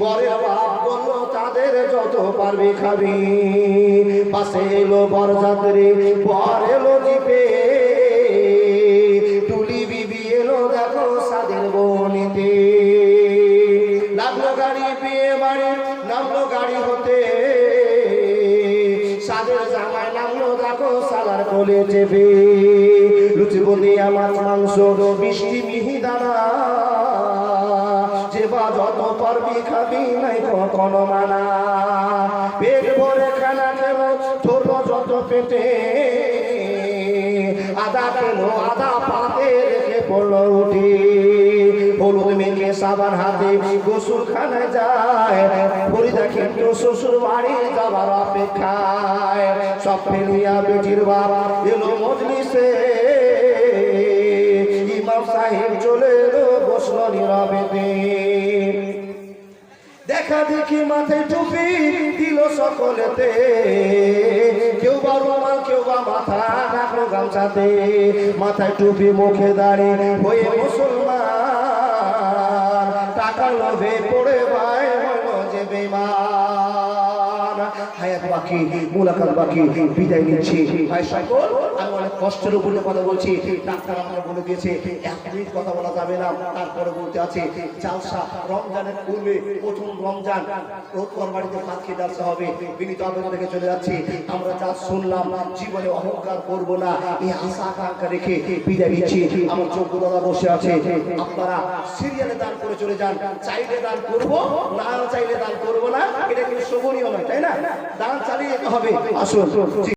বরের বাপ বলল তাদের যত পারবি খাবি। পাশে এলো বরযাত্রী বর এলো জিপে। টুলি বিবি এলো, দেখো সাদের বনিতে। লাগল গাড়ি পেয়ে বাড়ি, নামলো গাড়ি হতে। সাদের জামায় নামলো, দেখো সালার কোলে চেপে। লুচি বলি আমার মাংস, মিষ্টি মিহি পারবি খাবি নাই কখনো মানা। পেট ভরে খানা খেলো ধরলো যত পেটে। আদা খেলো আদা পাতে রেখে পড়ল উঠে হলুদ মেখে সাবান হাতে গোসল খানে যায়। ফরিদা কিন্তু শ্বশুর বাড়ি যাবার অপেক্ষায়। সব ফেলিয়া বেটির বাবা এলো মজলিসে। ইমাম সাহেব চলে এলো, বসল নীরবেতে দেখা দেখি মাথায় টুপি দিল সকলেতে। কেউ বা রুমাল, কেউ বা মাথা রাখল গামছাতে। মাথায় টুপি মুখে দাঁড়িয়ে হয়ে মুসলমান, টাকা লোভে পড়ে বাকি, মুলাকাত বাকি, বিদায় নিচ্ছি। ভাই সকল আমি অনেক কষ্টের উপরে কথা বলছি। ডাক্তার আমাকে বলে দিয়েছে, এক মিনিট কথা বলা যাবে না। তারপরে বলতে আছে জালসা, রমজানের পূর্বে প্রথম রমজান। রোদ বাড়িতে ভাত খেতে আসতে হবে। বিনীত আবেদন থেকে চলে যাচ্ছি। আমরা যা শুনলাম, জীবনে অহংকার করব না। এই আশা আকাঙ্ক্ষা রেখে বিদায় নিচ্ছি। আমার যোগ্য দাদা বসে আছে। আপনারা সিরিয়ালে দান করে চলে যান। চাইলে দান করব, না চাইলে দান করব না। এটা শোভনীয় নয় তাই না? দান চালিয়ে যেতে হবে আসুন।